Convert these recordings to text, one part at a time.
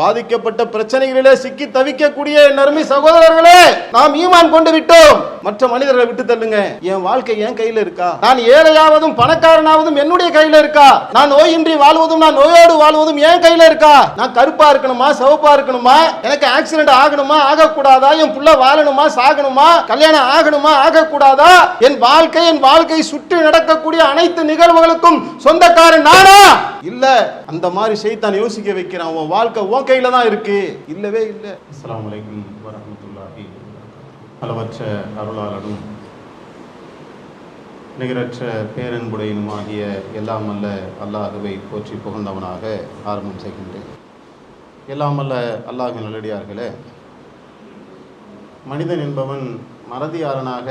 பாதிக்கப்பட்ட பிரச்சனைகளிலே சிக்கி தவிக்கக்கூடிய என் சகோதரர்களே நாம் ஈமான் கொண்டு விட்டோம். மற்ற மனிதர்களை விட்டு தள்ளுங்க. என் வாழ்க்கை என் கையில இருக்கா? நான் ஏழையாவதும் பணக்காரனாவதும் என்னுடைய கையில இருக்கா? நான் நோயின்றி வாழ்வதும் நான் நோயோடு வாழ்வதும் என் கையில இருக்கா? நான் கருப்பா இருக்கணுமா சிவப்பா இருக்கணுமா? எனக்கு ஆக்சிடென்ட் ஆகணுமா ஆகக்கூடாதா? என் புள்ள வாழணுமா சாகணுமா? கல்யாணம் ஆகணுமா ஆகக்கூடாதா? என் வாழ்க்கை என் வாழ்க்கை சுற்றி நடக்கக்கூடிய அனைத்து நிகழ்வுகளுக்கும் சொந்தக்காரன் நானா? இல்ல அந்த மாதிரி செய்தான் யோசிக்க வைக்கிறான். உன் வாழ்க்கை கையில தான் இருக்கு. இல்லவே இல்லை. அஸ்லாம் அலைக்கும் வரமத்துல்லாஹி அளவற்ற அருளாளனும் நிகரற்ற பேரன்புடையனுமாகிய எல்லாம் அல்ல அல்லாஹுவை போற்றி புகழ்ந்தவனாக ஆரம்பம் செய்கின்றேன். எல்லாம் அல்ல அல்லாஹின் நல்லடியார்களே மனிதன் என்பவன் மறதியாரனாக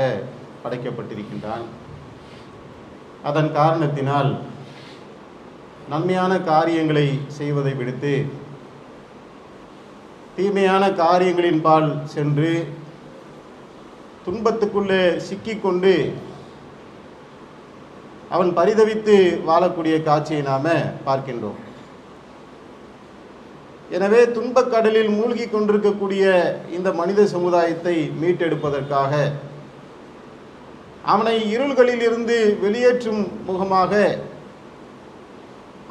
படைக்கப்பட்டிருக்கின்றான். அதன் காரணத்தினால் நன்மையான காரியங்களை செய்வதை விடுத்து தீமையான காரியங்களின்பால் சென்று துன்பத்துக்குள்ளே சிக்கிக்கொண்டு அவன் பரிதவித்து வாழக்கூடிய காட்சியை நாம் பார்க்கின்றோம். எனவே துன்பக் கடலில் மூழ்கி கொண்டிருக்கக்கூடிய இந்த மனித சமுதாயத்தை மீட்டெடுப்பதற்காக அவனை இருள்களில் இருந்து வெளியேற்றும் முகமாக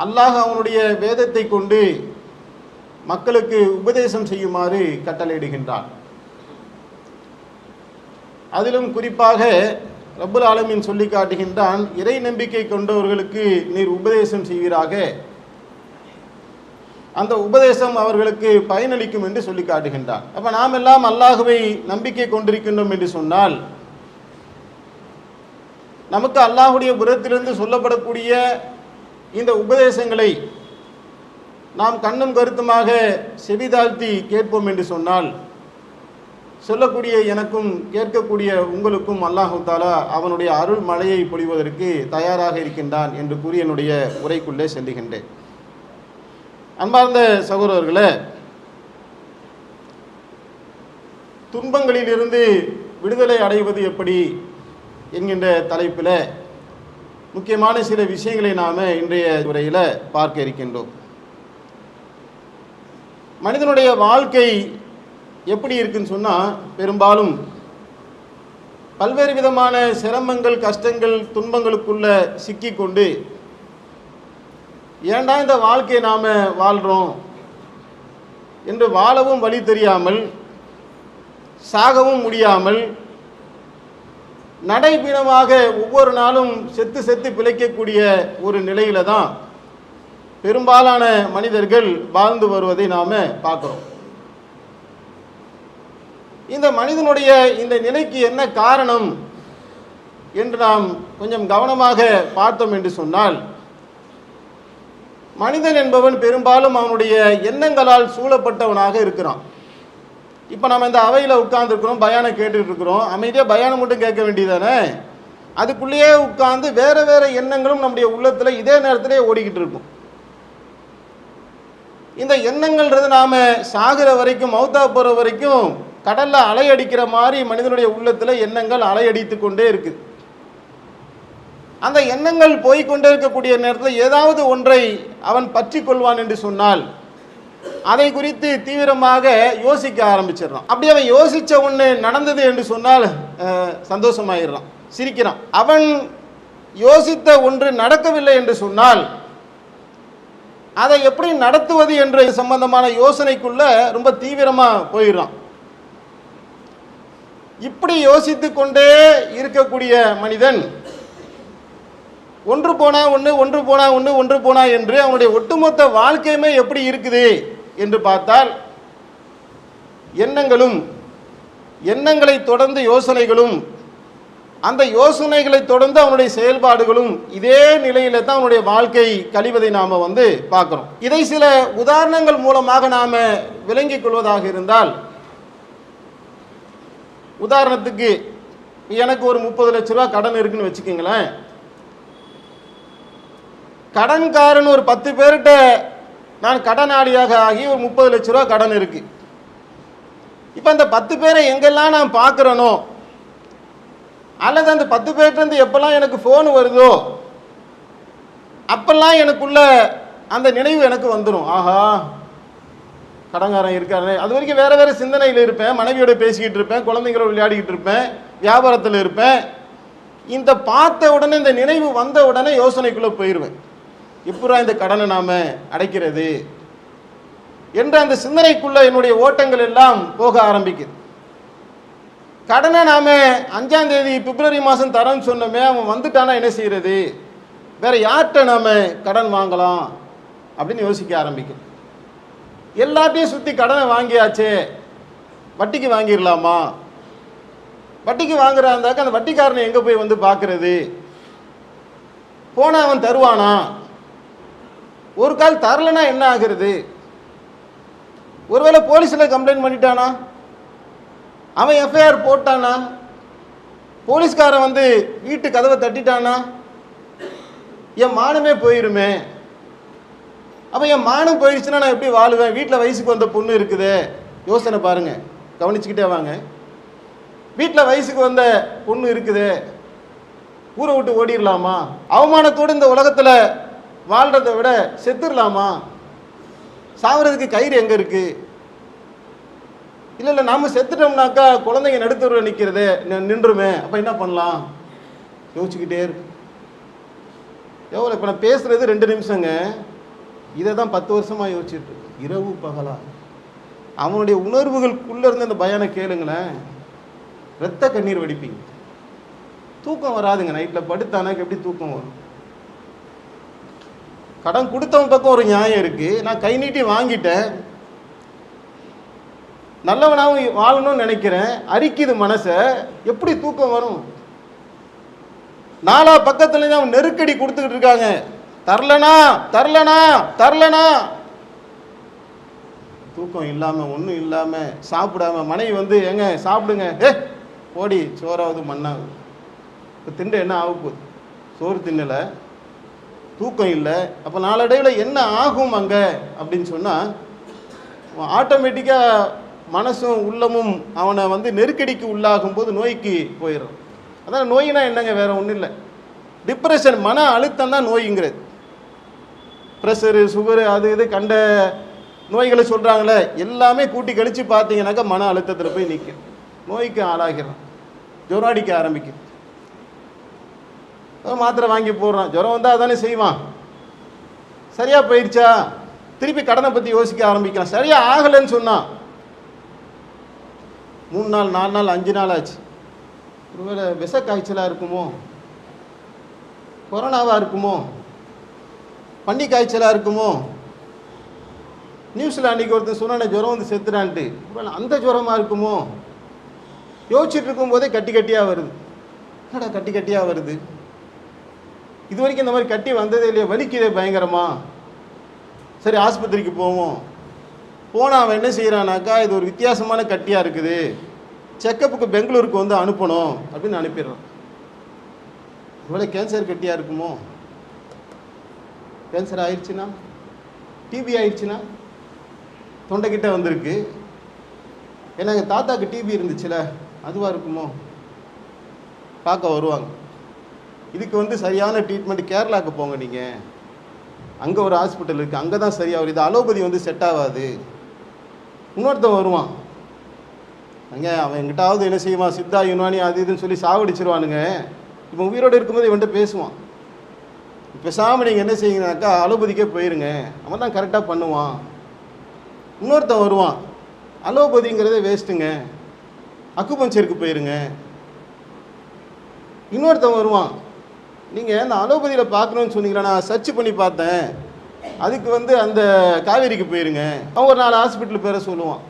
அல்லாஹ் அவனுடைய வேதத்தை கொண்டு மக்களுக்கு உபதேசம் செய்யுமாறு கட்டளையிடுகின்றான். அதிலும் குறிப்பாக ரப்புல் ஆலமின் சொல்லி காட்டுகின்றான் இறை நம்பிக்கை கொண்டவர்களுக்கு நீர் உபதேசம் செய்வீராக. அந்த உபதேசம் அவர்களுக்கு பயனளிக்கும் என்று சொல்லி காட்டுகின்றான். அப்ப நாம் எல்லாம் அல்லாஹுவை நம்பிக்கை கொண்டிருக்கின்றோம் என்று சொன்னால் நமக்கு அல்லாஹுடைய புறத்திலிருந்து சொல்லப்படக்கூடிய இந்த உபதேசங்களை நாம் கண்ணும் கருத்துமாக செவிதாழ்த்தி கேட்போம் என்று சொன்னால் சொல்லக்கூடிய எனக்கும் கேட்கக்கூடிய உங்களுக்கும் அல்லாஹு தாலா அவனுடைய அருள் மழையை பொழிவதற்கு தயாராக இருக்கின்றான் என்று கூறி என்னுடைய உரைக்குள்ளே செல்லுகின்றேன். அன்பார்ந்த சகோதரர்களே துன்பங்களிலிருந்து விடுதலை அடைவது எப்படி என்கின்ற தலைப்பில் முக்கியமான சில விஷயங்களை நாம் இன்றைய உரையில் பார்க்க இருக்கின்றோம். மனிதனுடைய வாழ்க்கை எப்படி இருக்குன்னு சொன்னால் பெரும்பாலும் பல்வேறு விதமான சிரமங்கள் கஷ்டங்கள் துன்பங்களுக்குள்ள சிக்கிக்கொண்டு ஏண்டா இந்த வாழ்க்கையை நாம் வாழ்கிறோம் என்று வாழவும் வழி தெரியாமல் சாகவும் முடியாமல் நடைபீனமாக ஒவ்வொரு நாளும் செத்து செத்து பிழைக்கக்கூடிய ஒரு நிலையில தான் பெரும்பாலான மனிதர்கள் வாழ்ந்து வருவதை நாம பார்க்குறோம். இந்த மனிதனுடைய இந்த நிலைக்கு என்ன காரணம் என்று நாம் கொஞ்சம் கவனமாக பார்த்தோம் என்று சொன்னால் மனிதன் என்பவன் பெரும்பாலும் அவனுடைய எண்ணங்களால் சூழப்பட்டவனாக இருக்கிறான். இப்போ நம்ம இந்த அவையில் உட்கார்ந்துருக்குறோம் பயானை கேட்டுட்டு இருக்கிறோம் அமைதியாக பயானம் மட்டும் கேட்க வேண்டியதானே அதுக்குள்ளேயே உட்கார்ந்து வேறு வேறு எண்ணங்களும் நம்முடைய உள்ளத்தில் இதே நேரத்திலே ஓடிக்கிட்டு இருக்கும். இந்த எண்ணங்கள்ன்றது நாம் சாகிற வரைக்கும் மௌத்தா போகிற வரைக்கும் கடலில் அலையடிக்கிற மாதிரி மனிதனுடைய உள்ளத்தில் எண்ணங்கள் அலையடித்து கொண்டே இருக்குது அந்த எண்ணங்கள் போய்கொண்டே இருக்கக்கூடிய நேரத்தில் ஏதாவது ஒன்றை அவன் பற்றி கொள்வான் என்று சொன்னால் அதை குறித்து தீவிரமாக யோசிக்க ஆரம்பிச்சிடுறான். அப்படி அவன் யோசித்த ஒன்று நடந்தது என்று சொன்னால் சந்தோஷமாயிடுறான் சிரிக்கிறான். அவன் யோசித்த ஒன்று நடக்கவில்லை என்று சொன்னால் அதை எப்படி நடத்துவது என்ற சம்பந்தமான யோசனைக்குள்ள ரொம்ப தீவிரமா போயிடுறான். இப்படி யோசித்து கொண்டே இருக்கக்கூடிய மனிதன் ஒன்று போனா ஒன்று ஒன்று போனா ஒன்று ஒன்று போனா என்று அவனுடைய ஒட்டுமொத்த வாழ்க்கையுமே எப்படி இருக்குது என்று பார்த்தால் எண்ணங்களும் எண்ணங்களை தொடர்ந்து யோசனைகளும் அந்த யோசனைகளை தொடர்ந்து அவனுடைய செயல்பாடுகளும் இதே நிலையில தான் அவனுடைய வாழ்க்கை கழிவதை நாம வந்து பார்க்கிறோம். இதை சில உதாரணங்கள் மூலமாக நாம விளங்கிக் கொள்வதாக இருந்தால் உதாரணத்துக்கு எனக்கு ஒரு முப்பது லட்ச ரூபா கடன் இருக்குன்னு வச்சுக்கோங்களேன். கடன்காரன் ஒரு பத்து பேர்கிட்ட நான் கடனாளியாக ஆகி ஒரு முப்பது லட்ச ரூபா கடன் இருக்கு. இப்போ அந்த பத்து பேரை எங்கெல்லாம் நான் பார்க்குறேனோ அல்லது அந்த பத்து பேர்லேருந்து எப்போல்லாம் எனக்கு ஃபோன் வருதோ அப்போல்லாம் எனக்குள்ள அந்த நினைவு எனக்கு வந்துடும் ஆஹா கடங்காரன் இருக்காரு அது வரைக்கும் வேறு வேறு சிந்தனையில் இருப்பேன். மனைவியோட பேசிக்கிட்டு இருப்பேன். குழந்தைங்களோட விளையாடிக்கிட்டு இருப்பேன். வியாபாரத்தில் இருப்பேன். இந்த பார்த்த உடனே இந்த நினைவு வந்த உடனே யோசனைக்குள்ளே போயிடுவேன் எப்படா இந்த கடனை நாம அடைக்கிறது? என்ற அந்த சிந்தனைக்குள்ளே என்னுடைய ஓட்டங்கள் எல்லாம் போக ஆரம்பிக்குது. கடனை நாம் அஞ்சாந்தேதி பிப்ரவரி மாதம் தரேன்னு சொன்னோமே அவன் வந்துட்டானா என்ன செய்கிறது வேறு யார்கிட்ட நாம் கடன் வாங்கலாம்? அப்படின்னு யோசிக்க ஆரம்பிக்கும். எல்லாத்தையும் சுற்றி கடனை வாங்கியாச்சே வட்டிக்கு வாங்கிடலாமா? வட்டிக்கு வாங்குறாந்தாக்க அந்த வட்டிக்காரனை எங்கே போய் வந்து பார்க்கறது போனால் அவன் தருவானா? ஒரு கால் தரலைன்னா என்ன ஆகுறது? ஒருவேளை போலீஸில் கம்ப்ளைண்ட் பண்ணிட்டானா? அவன் எஃப்ஐஆர் போட்டானா? போலீஸ்காரன் வந்து வீட்டு கதவை தட்டிட்டானா? என் மானமே போயிருமே. அப்போ என் மானம் போயிடுச்சுன்னா நான் எப்படி வாழுவேன்? வீட்டில் வயசுக்கு வந்த பொண்ணு இருக்குது. யோசனை பாருங்கள் கவனிச்சுக்கிட்டே வாங்க. வீட்டில் வயசுக்கு வந்த பொண்ணு இருக்குது. ஊரை விட்டு ஓடிடலாமா? அவமானத்தோடு இந்த உலகத்தில் வாழ்கிறத விட செத்துடலாமா? சாவறதுக்கு கயிறு எங்கே இருக்குது இல்லை இல்லை நாம் செத்துட்டோம்னாக்கா குழந்தைங்க நடுத்தருவில் நிற்கிறது நின்றுமே. அப்போ என்ன பண்ணலாம்? யோசிச்சுக்கிட்டே இருக்கு எவ்வளோ இப்போ நான் பேசுகிறது ரெண்டு நிமிஷங்க. இதை தான் பத்து வருஷமாக யோசிச்சுட்டு இரவு பகலா. அவனுடைய உணர்வுகளுக்குள்ளே இருந்து அந்த பயானை கேளுங்களேன். ரத்த கண்ணீர் வடிப்பீங்க. தூக்கம் வராதுங்க. நைட்டில் படுத்தானாக்கு எப்படி தூக்கம் வரும்? கடன் கொடுத்தவன் பக்கம் ஒரு நியாயம் இருக்குது நான் கை நீட்டி வாங்கிட்டேன். நல்லவனாகவும் வாழணும்னு நினைக்கிறேன். அரிக்குது மனசை. எப்படி தூக்கம் வரும்? நாலா பக்கத்துல அவன் நெருக்கடி கொடுத்துக்கிட்டு இருக்காங்க. தரலனா தரலனா தரலனா. தூக்கம் இல்லாம ஒன்றும் இல்லாம சாப்பிடாம மனைவி வந்து ஏங்க சாப்பிடுங்க. ஏ ஓடி சோறாவது மண்ணாகுது இப்போ திண்டு என்ன ஆக போகுது? சோறு தின்னலை. தூக்கம் இல்லை. அப்போ நாளடைவில் என்ன ஆகும் அங்கே? அப்படின்னு சொன்னால் ஆட்டோமேட்டிக்காக மனசும் உள்ளமும் அவனை வந்து நெருக்கடிக்கு உள்ளாகும் போது நோய்க்கு போயிடும். அதான் நோயினா என்னங்க? வேற ஒன்றும் இல்லை. டிப்ரெஷன் மன அழுத்தம் தான் நோய்ங்கிறது. ப்ரெஷரு சுகரு அது இது கண்ட நோய்களை சொல்கிறாங்களே எல்லாமே கூட்டி கழித்து பார்த்தீங்கன்னாக்கா மன அழுத்தத்தில் போய் நிற்கும் நோய்க்கு ஆளாகிறான் ஜுரம் அடிக்க ஆரம்பிக்கும். மாத்திரை வாங்கி போடுறான். ஜுரம் வந்தால் தானே செய்வான். சரியாக போயிடுச்சா? திருப்பி கடனை பற்றி யோசிக்க ஆரம்பிக்கலாம் சரியாக ஆகலைன்னு சொன்னான். மூணு நாள் நாலு நாள் அஞ்சு நாள் ஆச்சு. ஒருவேளை விஷ காய்ச்சலாக இருக்குமோ? கொரோனாவாக இருக்குமோ? பன்னி காய்ச்சலாக இருக்குமோ? நியூஸில் அன்றைக்கி ஒருத்தன் சொன்னான ஜுரம் வந்து செத்துறான்ட்டு ஒருவேளை அந்த ஜுரமாக இருக்குமோ? யோசிச்சுட்டு இருக்கும்போதே கட்டி கட்டியாக வருது. என்னடா கட்டி கட்டியாக வருது? இது வரைக்கும் இந்த மாதிரி கட்டி வந்ததே இல்லையா வலிக்குதே பயங்கரமாக சரி ஆஸ்பத்திரிக்கு போவோம். போனால் அவன் என்ன செய்கிறானாக்கா இது ஒரு வித்தியாசமான கட்டியாக இருக்குது. செக்கப்புக்கு பெங்களூருக்கு வந்து அனுப்பணும் அப்படின்னு அனுப்பிடுறான். ஒருவேளை கேன்சர் கட்டியாக இருக்குமோ? கேன்சர் ஆயிடுச்சுன்னா? டிபி ஆயிடுச்சுன்னா? தொண்டைக்கிட்ட வந்திருக்கு. ஏன்னா எங்கள் தாத்தாக்கு டிபி இருந்துச்சுல அதுவாக இருக்குமோ? பார்க்க வருவாங்க. இதுக்கு வந்து சரியான ட்ரீட்மெண்ட் கேரளாவுக்கு போங்க நீங்கள் அங்கே ஒரு ஹாஸ்பிட்டல் இருக்குது அங்கே தான் சரியாகும். இது அலோபதி வந்து செட் ஆகாது. இன்னொருத்தன் வருவான். அங்கே அவன் எங்கிட்டாவது என்ன செய்வான்? சித்தா யுனானி அது இதுன்னு சொல்லி சாவடிச்சிருவானுங்க. இப்போ உயிரோடு இருக்கும்போது இவன்கிட்ட பேசுவான். பேசாமல் நீங்கள் என்ன செய்யுங்கனாக்கா அலோபதிக்கே போயிருங்க. அவன் தான் கரெக்டாக பண்ணுவான். இன்னொருத்தன் வருவான். அலோபதிங்கிறதே வேஸ்ட்டுங்க அக்குபஞ்சருக்கு போயிருங்க. இன்னொருத்தன் வருவான். நீங்கள் அந்த அலோபதியில் பார்க்கணுன்னு சொன்னீங்களா? நான் சர்ச் பண்ணி பார்த்தேன். அதுக்கு வந்து அந்த காவேரிக்கு போயிருங்க. அவன் ஒரு நாலு ஹாஸ்பிட்டல் பேரை சொல்லுவான்.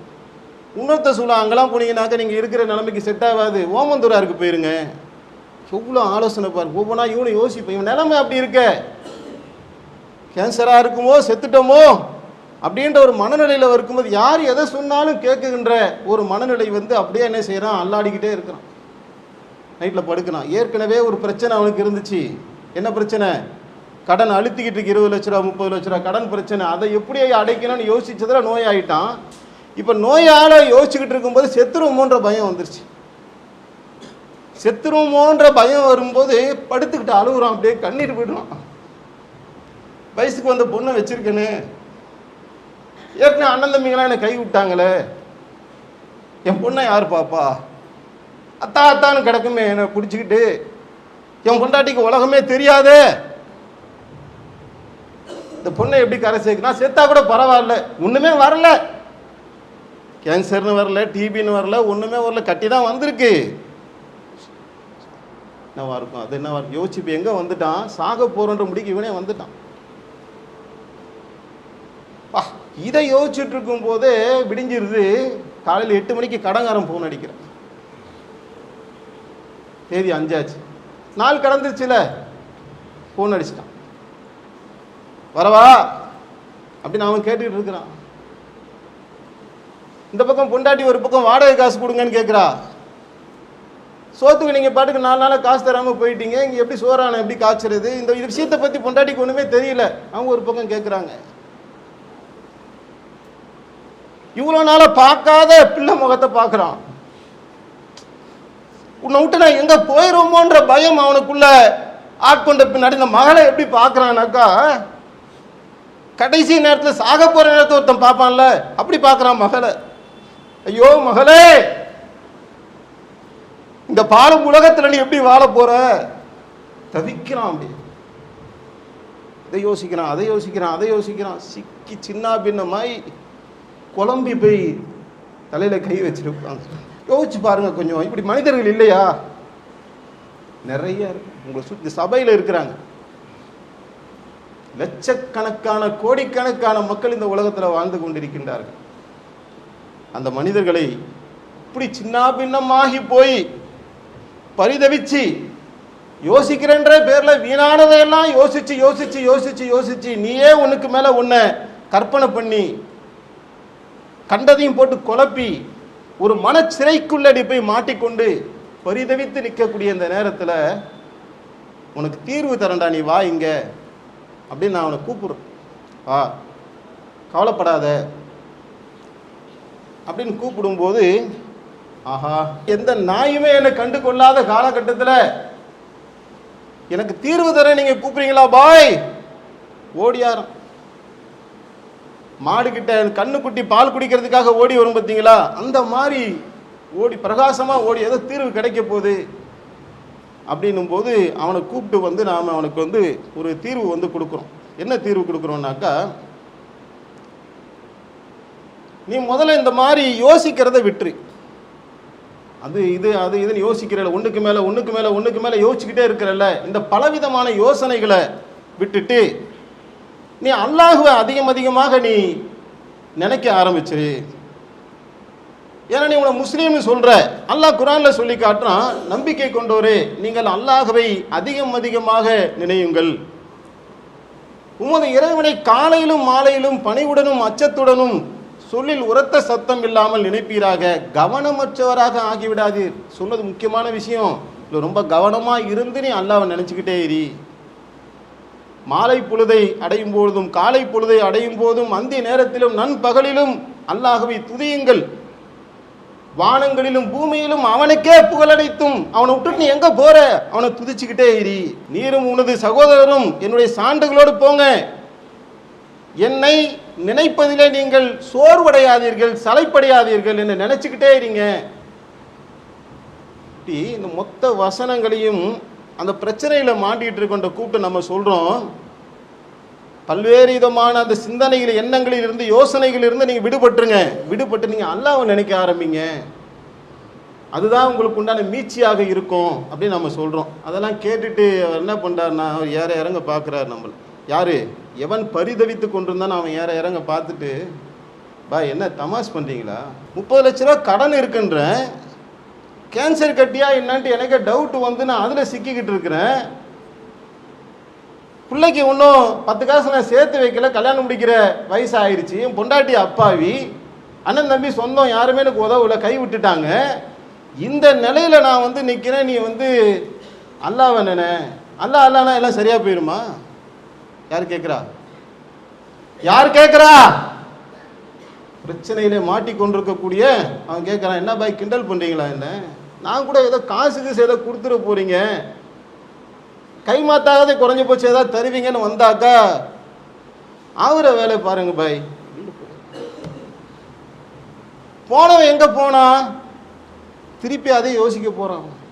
இன்னொருத்த சொல்லுவான் அங்கெல்லாம் போனீங்கன்னாக்கா நீங்கள் இருக்கிற நிலைமைக்கு செட் ஆகாது. ஓமந்தூராருக்கு போயிருங்க. எவ்வளோ ஆலோசனை பாருங்க. ஒவ்வொன்றா இவனை யோசிப்பேன் இவன் நிலைமை அப்படி இருக்க. கேன்சராக இருக்குமோ செத்துட்டோமோ? அப்படின்ற ஒரு மனநிலையில் இருக்கும்போது யார் எதை சொன்னாலும் கேட்குகின்ற ஒரு மனநிலை வந்து அப்படியே என்ன செய்கிறான் அல்லாடிக்கிட்டே இருக்கிறான். நைட்டில் படுக்கிறான். ஏற்கனவே ஒரு பிரச்சனை அவனுக்கு இருந்துச்சு. என்ன பிரச்சனை? கடன் அழுத்திக்கிட்டு இருக்கு இருபது லட்ச ரூபா முப்பது லட்ச ரூபா கடன் பிரச்சனை அதை எப்படி அடைக்கணும்னு யோசிச்சதில் நோய் ஆயிட்டான். இப்போ நோயால் யோசிச்சுக்கிட்டு இருக்கும்போது செத்துருவோமோன்ற பயம் வந்துருச்சு. செத்துருவோமோன்ற பயம் வரும்போது படுத்துக்கிட்டு அழுகுறான் அப்படியே கண்ணீர் விடுறான். வயசுக்கு வந்த பொண்ணை வச்சிருக்கேனே. ஏற்கனவே அண்ணன் தம்பிங்களாம் என்னை கை விட்டாங்களே என் பொண்ணை யார் பாப்பா? அத்தா அத்தான்னு கிடக்குமே என்னை பிடிச்சிக்கிட்டு. என் பொண்டாட்டிக்கு உலகமே தெரியாதே. இந்த பொண்ணை எப்படி கரை சேர்க்கணும் சேர்த்தா கூட பரவாயில்ல. ஒன்றுமே வரல. கேன்சர்னு வரல டிபின்னு வரல ஒன்றுமே வரல. கட்டி தான் வந்திருக்கு. என்னவா இருக்கும்? அது என்னவா இருக்கும்? யோசிச்சு இப்போ எங்கே வந்துட்டான்? சாக போறன்ற முடிக்கு இவனே வந்துட்டான். பா இதை யோசிச்சுட்டு இருக்கும் போதே விடிஞ்சிருது. காலையில் எட்டு மணிக்கு கடங்காரம் ஃபோன் அடிக்கிறான். தேதி அஞ்சாச்சு. நாள் கடந்துருச்சுல. ஃபோன் அடிச்சிட்டான். வரவா அப்படின்னு அவன் கேட்டுக்கிட்டு இருக்கிறான். இந்த பக்கம் பொண்டாட்டி ஒரு பக்கம் வாடகை காசு கொடுங்கன்னு கேட்குறா சோத்துக்கு நீங்கள் பாட்டுக்கு நாலு நாளாக காசு தராமல் போயிட்டீங்க. இங்கே எப்படி சோறான எப்படி காய்ச்சறது? இந்த இது விஷயத்தை பற்றி பொண்டாட்டிக்கு ஒன்றுமே தெரியல. அவங்க ஒரு பக்கம் கேட்குறாங்க இவ்வளோ நாளாக பார்க்காத பிள்ளை முகத்தை பார்க்குறான். உன்னை விட்டு நான் எங்கே போயிடுவோமோன்ற பயம் அவனுக்குள்ள ஆட்கொண்ட பின்னாடி இந்த மகளை எப்படி பார்க்குறானாக்கா கடைசி நேரத்தில் சாக போகிற நேரத்தை ஒருத்தன் பார்ப்பான்ல அப்படி பார்க்குறான் மகளை. ஐயோ மகளே! இந்த பாலம் உலகத்தில் நீ எப்படி வாழ போற? தவிக்கிறான் அப்படி இதை யோசிக்கிறான் அதை யோசிக்கிறான் அதை யோசிக்கிறான். சிக்கி சின்ன பின்னமாய் குழம்பி போய் தலையில கை வச்சிருப்பாங்க யோசிச்சு பாருங்க கொஞ்சம். இப்படி மனிதர்கள் இல்லையா? நிறைய இருக்கு. உங்களை சுற்றி சபையில் இருக்கிறாங்க. லட்சக்கணக்கான கோடிக்கணக்கான மக்கள் இந்த உலகத்தில் வாழ்ந்து கொண்டிருக்கின்றார்கள். அந்த மனிதர்களை இப்படி சின்ன பின்னமாகி போய் பரிதவிச்சு யோசிக்கிறேன்ற பேர்ல வீணானதையெல்லாம் யோசிச்சு யோசிச்சு யோசிச்சு யோசிச்சு நீயே உனக்கு மேல உன்னை கற்பனை பண்ணி கண்டதையும் போட்டு குழப்பி ஒரு மனச்சிறைக்குள்ளடி போய் மாட்டிக்கொண்டு பரிதவித்து நிற்கக்கூடிய இந்த நேரத்தில் உனக்கு தீர்வு தரண்டா நீ வா இங்கே. அப்படின்னு நான் அவனை கூப்பிடுறேன். வா கவலைப்படாத. அப்படின்னு கூப்பிடும்போது ஆஹா எந்த நாயுமே என்னை கண்டு கொள்ளாத காலகட்டத்தில் எனக்கு தீர்வு தர நீங்கள் கூப்பிடுறீங்களா பாய்? ஓடியாரம் மாடுகிட்ட கண்ணுக்குட்டி பால் குடிக்கிறதுக்காக ஓடி வரும் பார்த்தீங்களா? அந்த மாதிரி ஓடி பிரகாசமாக ஓடி ஏதோ தீர்வு கிடைக்க போகுது. அப்படின்னும் போது அவனை கூப்பிட்டு வந்து நாம் அவனுக்கு வந்து ஒரு தீர்வு வந்து கொடுக்குறோம். என்ன தீர்வு கொடுக்குறோம்னாக்கா நீ முதல்ல இந்த மாதிரி யோசிக்கிறத விட்டுரு. அது இது அது இதுன்னு யோசிக்கிறல ஒன்றுக்கு மேலே ஒன்றுக்கு மேலே ஒன்றுக்கு மேலே யோசிச்சுக்கிட்டே இருக்கிறல்ல இந்த பலவிதமான யோசனைகளை விட்டுட்டு நீ அல்லாஹுவை அதிகம் அதிகமாக நீ நினைக்க ஆரம்பிச்சிரு. ஏன்னா நீ உன முஸ்லீம்னு சொல்ற. அல்லாஹ் குரான்ல சொல்லி காட்டுறான் நம்பிக்கை கொண்டோரே நீங்கள் அல்லாஹவை அதிகம் அதிகமாக நினையுங்கள். உமது இறைவனை காலையிலும் மாலையிலும் பணிவுடனும் அச்சத்துடனும் சொல்லில் உரத்த சத்தம் இல்லாமல் நினைப்பீராக. கவனமற்றவராக ஆகிவிடாதீர். சொன்னது முக்கியமான விஷயம். இல்லை ரொம்ப கவனமாக இருந்து நீ அல்லாவை நினச்சிக்கிட்டே இரு. மாலை பொழுதை அடையும் பொழுதும் காலை பொழுதை அடையும் போதும் அந்தி நேரத்திலும் நண்பகலிலும் அல்லாகவே துதியுங்கள். வானங்களிலும் பூமியிலும் அவனுக்கே புகழடைத்தும் அவனை விட்டுட்டு நீ எங்க போற? அவனை துதிச்சுக்கிட்டே இரு. நீரும் உனது சகோதரரும் என்னுடைய சான்றுகளோடு போங்க. என்னை நினைப்பதிலே நீங்கள் சோர்வடையாதீர்கள் சலைப்படையாதீர்கள் என்று நினைச்சுக்கிட்டே இருங்க. இப்படி இந்த மொத்த வசனங்களையும் அந்த பிரச்சனையில மாட்டிட்டு இருக்கின்ற கூப்பிட்டு நம்ம சொல்றோம். பல்வேறு விதமான அந்த சிந்தனைகள் எண்ணங்களில் இருந்து யோசனைகள் இருந்து நீங்கள் விடுபட்டுருங்க. விடுபட்டு நீங்கள் அல்லாவை நினைக்க ஆரம்பிங்க. அதுதான் உங்களுக்கு உண்டான மீட்சியாக இருக்கும் அப்படின்னு நம்ம சொல்கிறோம் அதெல்லாம் கேட்டுட்டு அவர் என்ன பண்ணுறாருனா அவர் ஏற இறங்க பார்க்குறாரு நம்மளை. யார்? எவன் பரிதவித்து கொண்டிருந்தான் அவன் ஏற இறங்க பார்த்துட்டு பா என்ன தமாஷ் பண்ணுறீங்களா முப்பது லட்ச ரூபா கடன் இருக்குன்றேன். கேன்சர் கட்டியா என்னன்ட்டு எனக்கே டவுட் வந்து நான் அதில் சிக்கிக்கிட்டு இருக்கிறேன். பிள்ளைக்கு இன்னும் பத்து காசு நான் சேர்த்து வைக்கல கல்யாணம் முடிக்கிற வயசு ஆயிடுச்சு பொண்டாட்டி அப்பாவி அண்ணன் தம்பி சொந்தம் யாருமே எனக்கு உதவுல கை விட்டுட்டாங்க. இந்த நிலையில நான் வந்து நிற்கிறேன் நீ வந்து அல்லாஹ் நினை அல்லாஹ் அல்லானா எல்லாம் சரியா போயிருமா? யார் கேட்குறா யார் கேட்குறா பிரச்சனையிலே மாட்டிக்கொண்டிருக்கக்கூடிய அவன் கேட்குறான் என்ன பாய் கிண்டல் பண்ணுறீங்களா என்ன? நான் கூட ஏதோ காசுக்கு ஏதோ கொடுத்துட போகிறீங்க கை குறைஞ்சி போச்சு ஏதாவது தருவீங்கன்னு வந்தாக்கா ஆகுற வேலை பாருங்க பாய். போனவன் எங்க போனா? திருப்பி அதை யோசிக்க போறான்.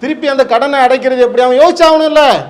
திருப்பி அந்த கடனை அடைக்கிறது எப்படி? அவன் யோசிச்சாகணும்ல.